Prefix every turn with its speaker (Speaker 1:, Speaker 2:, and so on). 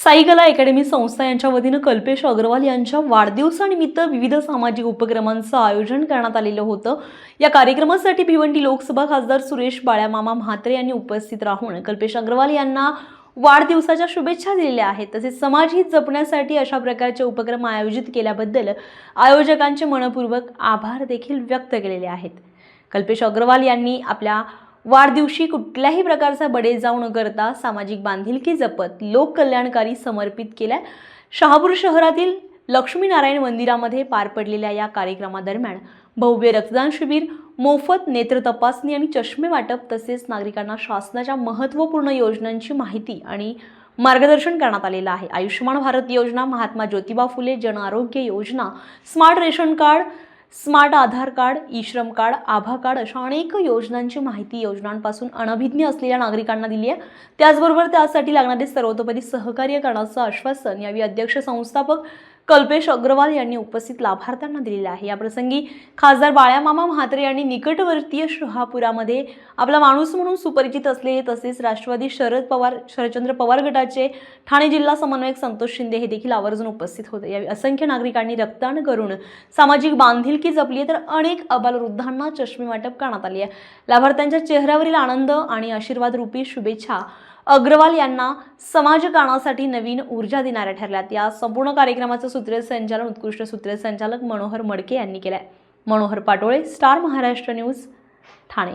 Speaker 1: साईकला academy संस्था यांच्या वतीनं कल्पेश अग्रवाल यांच्या वाढदिवसानिमित्त विविध सामाजिक उपक्रमांचं आयोजन करण्यात आलेलं होतं. या कार्यक्रमासाठी भिवंडी लोकसभा खासदार सुरेश बाळ्यामामा म्हात्रे यांनी उपस्थित राहून कल्पेश अग्रवाल यांना वाढदिवसाच्या शुभेच्छा दिलेल्या आहेत. तसेच समाजहित जपण्यासाठी अशा प्रकारचे उपक्रम आयोजित केल्याबद्दल आयोजकांचे मनपूर्वक आभार देखील व्यक्त केलेले आहेत. कल्पेश अग्रवाल यांनी आपल्या वाढदिवशी कुठल्याही प्रकारचा बडे जाऊ न करता सामाजिक बांधिलकी जपत लोककल्याणकारी समर्पित केल्या शहापूर शहरातील लक्ष्मीनारायण मंदिरामध्ये पार पडलेल्या या कार्यक्रमादरम्यान भव्य रक्तदान शिबिर मोफत नेत्र तपासणी आणि चष्मे वाटप तसेच नागरिकांना शासनाच्या महत्त्वपूर्ण योजनांची माहिती आणि मार्गदर्शन करण्यात आलेलं आहे. आयुष्यमान भारत योजना महात्मा ज्योतिबा फुले जन आरोग्य योजना smart ration card smart Aadhaar card e Shram card आभा कार्ड अशा अनेक योजनांची माहिती योजनांपासून अनभिज्ञ असलेल्या नागरिकांना दिली आहे. त्याचबरोबर त्यासाठी लागणारे सर्वतोपरी सहकार्य करण्याचं आश्वासन यावेळी अध्यक्ष संस्थापक कल्पेश अग्रवाल यांनी उपस्थित लाभार्थ्यांना दिलेला आहे. याप्रसंगी खासदार बाळ्यामामा म्हात्रे यांनी निकटवर्तीय शहापुरामध्ये आपला माणूस म्हणून सुपरिचित असलेले तसेच राष्ट्रवादी शरद पवार शरदचंद्र पवार गटाचे ठाणे जिल्हा समन्वयक संतोष शिंदे हे देखील आवर्जून उपस्थित होते. यावेळी असंख्य नागरिकांनी रक्तदान करून सामाजिक बांधिलकी जपली तर अनेक अबालवृद्धांना चष्मे वाटप करण्यात आली आहे. लाभार्थ्यांच्या चेहऱ्यावरील आनंद आणि आशीर्वाद रूपी शुभेच्छा अग्रवाल यांना समाजकारणासाठी नवीन ऊर्जा देणाऱ्या ठरल्यात. या संपूर्ण कार्यक्रमाचं सूत्रसंचालन उत्कृष्ट सूत्रसंचालक मनोहर मडके यांनी केलं आहे मनोहर पाटोळे स्टार महाराष्ट्र न्यूज ठाणे.